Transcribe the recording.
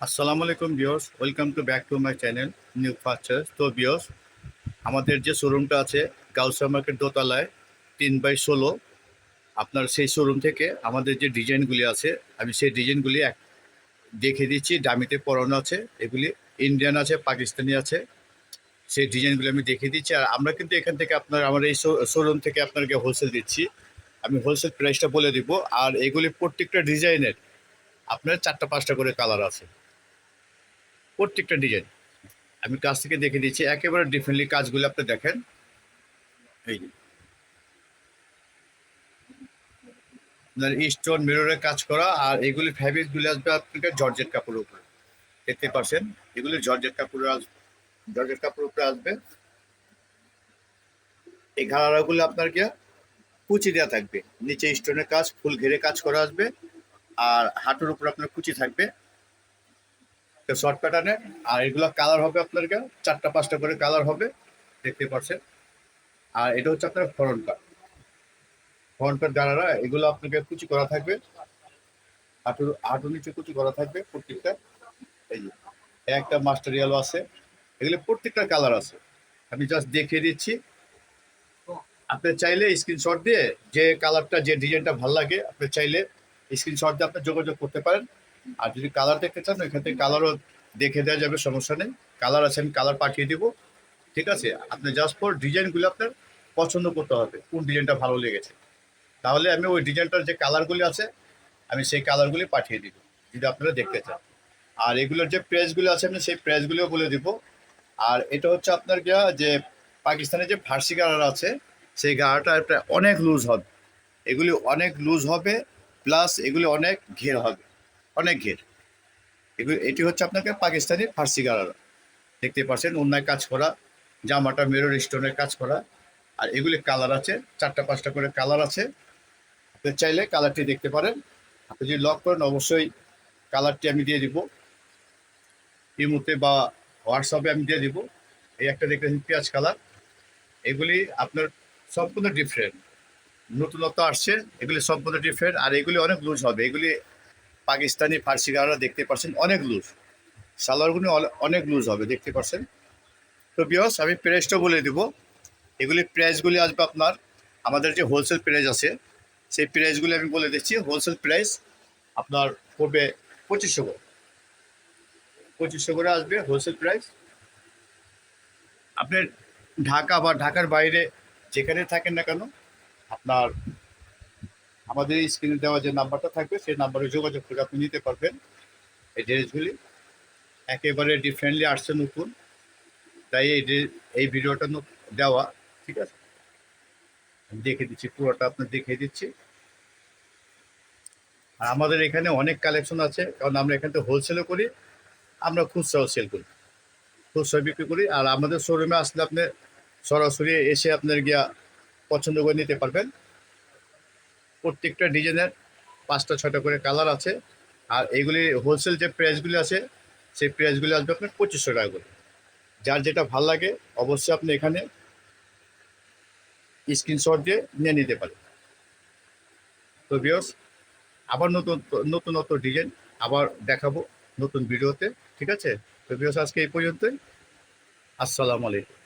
আসসালামু আলাইকুম বিয়স welcome to back to my channel new ফার্চার তো বিয়স আমাদের যে শোরুমটা আছে গাউসা মার্কেট দোতলায় তিন বাই ষোলো, আপনার সেই শোরুম থেকে আমাদের যে ডিজাইনগুলি আছে, আমি সেই ডিজাইনগুলি এক দেখে দিচ্ছি। দামিতে পরানো আছে, এগুলি ইন্ডিয়ান আছে, পাকিস্তানি আছে, সেই ডিজাইনগুলি আমি দেখিয়ে দিচ্ছি। আর আমরা কিন্তু এখান থেকে আপনার, আমার এই শোরুম থেকে আপনাকে হোলসেল দিচ্ছি। আমি হোলসেল প্রাইসটা বলে দিব। আর এগুলি প্রত্যেকটা ডিজাইনের আপনার চারটা পাঁচটা করে কালার আছে। প্রত্যেকটা ডিজাইন আমি কাছ থেকে দেখে দিচ্ছি, একেবারে ডিফারেন্টলি কাজগুলো আপনি দেখেন। এই স্টোন মিররের কাজ করা, আর এগুলি ফ্যাব্রিকগুলি আসবে আপনাকে জর্জেট কাপড়ের উপরে। দেখতে পাচ্ছেন? এগুলি জর্জেট কাপড়ের আসবে জর্জেট কাপড়ের উপরে আসবে। এই ঘাড়াগুলো আপনার কি কুচি দেওয়া থাকবে। নিচে স্টোনের কাজ, ফুল ঘিরে কাজ করা আসবে। আর হাঁটুর উপর আপনার কুচি থাকবে। শর্ট প্যাটার্নে আর এগুলো কালার হবে আপনার গা চারটা, পাঁচটা করে কালার হবে, দেখতে পাচ্ছেন। আর এটা হচ্ছে আপনার ফরন কাট ফরন কাট গাড়ারা এগুলো আপনাকে কুচি করা থাকবে। হাঁটুর হাঁটুর নিচে কুচি করা থাকবে প্রত্যেকটা। এই যে, একটা মাস্টার ইয়েলো আছে। এগুলো প্রত্যেকটা কালার আছে। আমি জাস্ট দেখিয়ে দিচ্ছি। আপনি চাইলে স্ক্রিনশট দিয়ে যে কালারটা যে ডিজাইনটা ভালো লাগে, আপনি চাইলে স্ক্রিনশট দিয়ে আপনি যোগাযোগ করতে পারেন। আর যদি কালার দেখতে চান, ওইখান থেকে কালারও দেখে দেওয়া যাবে, সমস্যা নেই। কালার আছে, আমি কালার পাঠিয়ে দিব। ঠিক আছে? আপনি জাস্ট ফর ডিজাইনগুলো আপনার পছন্দ করতে হবে, কোন ডিজাইনটা ভালো লেগেছে। তাহলে আমি ওই ডিজাইনটার যে কালারগুলি আছে, আমি সেই কালারগুলি পাঠিয়ে দিব, যদি আপনারা দেখতে চান। আর এগুলোর যে প্রাইসগুলো আছে, আমি সেই প্রাইসগুলিও বলে দিব। আর এটা হচ্ছে আপনার গিয়া যে পাকিস্তানের যে ফার্সি কালার আছে, সেই গাড়াটা একটা অনেক লুজ হবে। এগুলি অনেক লুজ হবে প্লাস এগুলি অনেক ঘের হবে। অনেক ঘের। এগুলি এটি হচ্ছে আপনাকে পাকিস্তানি ফার্সি গাড়ারা দেখতে পাচ্ছেন অন্যায় কাজ করা, জামাটা মেরর স্টোনের কাজ করা, আর এগুলি কালার আছে, চারটা পাঁচটা করে কালার আছে। আপনি চাইলে কালারটি দেখতে পারেন। আপনি যদি লক করেন, অবশ্যই কালারটি আমি দিয়ে দিব। ইমুতে বা হোয়াটসঅ্যাপে আমি দিয়ে দিব। এই একটা দেখতেছেন পেঁয়াজ কালার। এগুলি আপনার সম্পূর্ণ ডিফারেন্ট নতুনত্ব আসছে, এগুলি সম্পূর্ণ ডিফারেন্ট আর এগুলি অনেক লুজ হবে। এগুলি পাকিস্তানি ফার্সি গাড়া দেখতে পাচ্ছেন অনেক লুজ সালোয়ারগুলি অনে- অনেক লুজ হবে, দেখতে পাচ্ছেন তো বিয়স আমি প্রাইসটা বলে দিব। এগুলি প্রাইসগুলি আসবে আপনার, আমাদের যে হোলসেল প্রাইস আছে, সেই প্রাইসগুলি আমি বলে দিচ্ছি। হোলসেল প্রাইস আপনার পড়বে পঁচিশশো করে। পঁচিশশো করে আসবে হোলসেল প্রাইস আপনি ঢাকা বা ঢাকার বাইরে যেখানে থাকেন না কেন, আপনার আমাদের এই স্ক্রিনে দেওয়া যে নাম্বারটা থাকবে, সেই নাম্বারে যোগাযোগ করে আপনি নিতে পারবেন এই ড্রেসগুলি একেবারে ডিফারেন্টলি আসছে নতুন। তাই এই এই ভিডিওটা দেওয়া, ঠিক আছে? আমি দেখে দিচ্ছি, পুরোটা আপনার দেখিয়ে দিচ্ছি। আর আমাদের এখানে অনেক কালেকশন আছে, কারণ আমরা এখান থেকে হোলসেলও করি, আমরা খুচরাও সেল করি। খুচরা বিক্রি করি, আর আমাদের শোরুমে আসলে আপনি সরাসরি এসে আপনার গিয়া পছন্দ করে নিতে পারবেন। প্রত্যেকটা ডিজাইনের পাঁচটা ছটা করে কালার আছে। আর এইগুলি হোলসেল যে প্রাইসগুলি আছে, সেই প্রাইসগুলি আসবে আপনার পঁচিশশো টাকা করে। যার যেটা ভালো লাগে, অবশ্যই আপনি এখানে স্ক্রিনশট দিয়ে নিয়ে নিতে পারেন। তো বিয়স আবার নতুন, নতুনত্ব ডিজাইন আবার দেখাবো নতুন ভিডিওতে, ঠিক আছে? তো বিয়স আজকে এই পর্যন্তই। আসসালামু আলাইকুম।